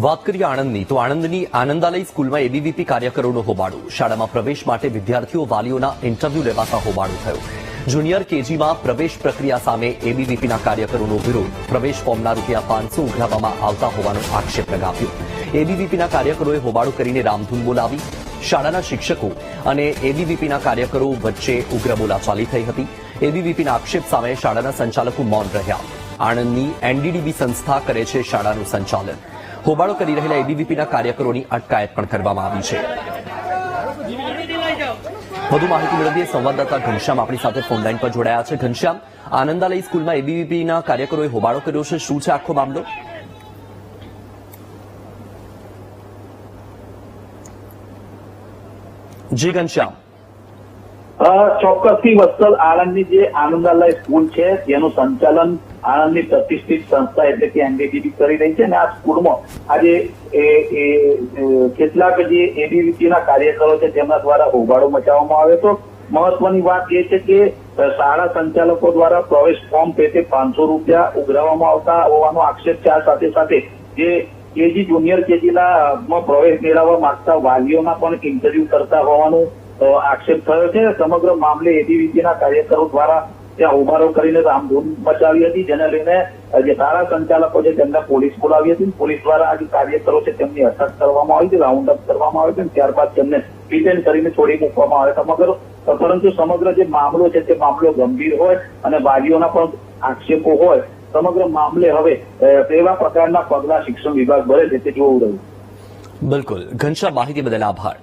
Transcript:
વાત કરીએ આણંદની, તો આણંદની આનંદાલય સ્કૂલમાં એબીવીપી કાર્યકરોનો હોબાળો. શાળામાં પ્રવેશ માટે વિદ્યાર્થીઓ વાલીઓના ઇન્ટરવ્યૂ લેવાતા હોબાળો થયો. જુનિયર કેજીમાં પ્રવેશ પ્રક્રિયા સામે એબીવીપીના કાર્યકરોનો વિરોધ. પ્રવેશ ફોર્મના રૂપિયા પાંચસો ઉઘરાવવામાં આવતા હોવાનો આક્ષેપ લગાવ્યો. એબીવીપીના કાર્યકરોએ હોબાળો કરીને રામધૂન બોલાવી. શાળાના શિક્ષકો અને એબીવીપીના કાર્યકરો વચ્ચે ઉગ્ર બોલાચાલી થઈ હતી. એબીવીપીના આક્ષેપ સામે શાળાના સંચાલકો મૌન રહ્યા. આણંદની એનડીડીબી સંસ્થા કરે છે શાળાનું સંચાલન. હોબાળો કરી રહેલા એબીવીપીના કાર્યકરોની અટકાયત પણ કરવામાં આવી છે. વધુ માહિતી મેળવીએ સંવાદદાતા ઘનશ્યામ આપણી સાથે ફોનલાઈન પર જોડાયા છે. ઘનશ્યામ, આનંદાલય સ્કૂલમાં એબીવીપીના કાર્યકરોએ હોબાળો કર્યો છે. શું છે આખો મામલો? જી ઘનશ્યામ. ચોક્કસથી વત્સલ આણંદની જે આનંદાલય સ્કૂલ છે તેનું સંચાલન આણંદની પ્રતિષ્ઠિત સંસ્થા એટલે કે એનડીડીબી કરી રહી છે અને આ સ્કૂલમાં આજે કેટલાક જે એબીવીપીના કાર્યકરો છે, તેમના દ્વારા હોબાળો મચાવવામાં આવ્યો હતો. મહત્વની વાત એ છે કે શાળા સંચાલકો દ્વારા પ્રવેશ ફોર્મ પેટે પાંચસો રૂપિયા ઉઘરાવવામાં આવતા હોવાનો આક્ષેપ છે. આ સાથે સાથે જે કેજી જુનિયર કેજીના પ્રવેશ મેળવવા માંગતા વાલીઓના પણ ઇન્ટરવ્યુ કરતા હોવાનું આક્ષેપ થયો છે સમગ્ર મામલે એબીવીપીના કાર્યકરો દ્વારા ત્યાં ઉભારો કરીને રામધૂન મચાવી હતી, જેને લઈને જે શાળા સંચાલકો છે તેમને પોલીસ બોલાવી હતી. પોલીસ દ્વારા આ કાર્યકરો છે તેમની અટક કરવામાં આવી હતી રાઉન્ડ અપ કરવામાં આવ્યો છે ત્યારબાદ તેમને ડિટેન કરીને છોડી મૂકવામાં આવે સમગ્ર, પરંતુ સમગ્ર જે મામલો છે તે મામલો ગંભીર હોય અને વાલીઓના પણ આક્ષેપો હોય. સમગ્ર મામલે હવે તેવા પ્રકારના પગલા શિક્ષણ વિભાગ ભરે છે તે જોવું રહ્યું. બિલકુલ. ઘનશ્યામ, માહિતી બદલ આભાર.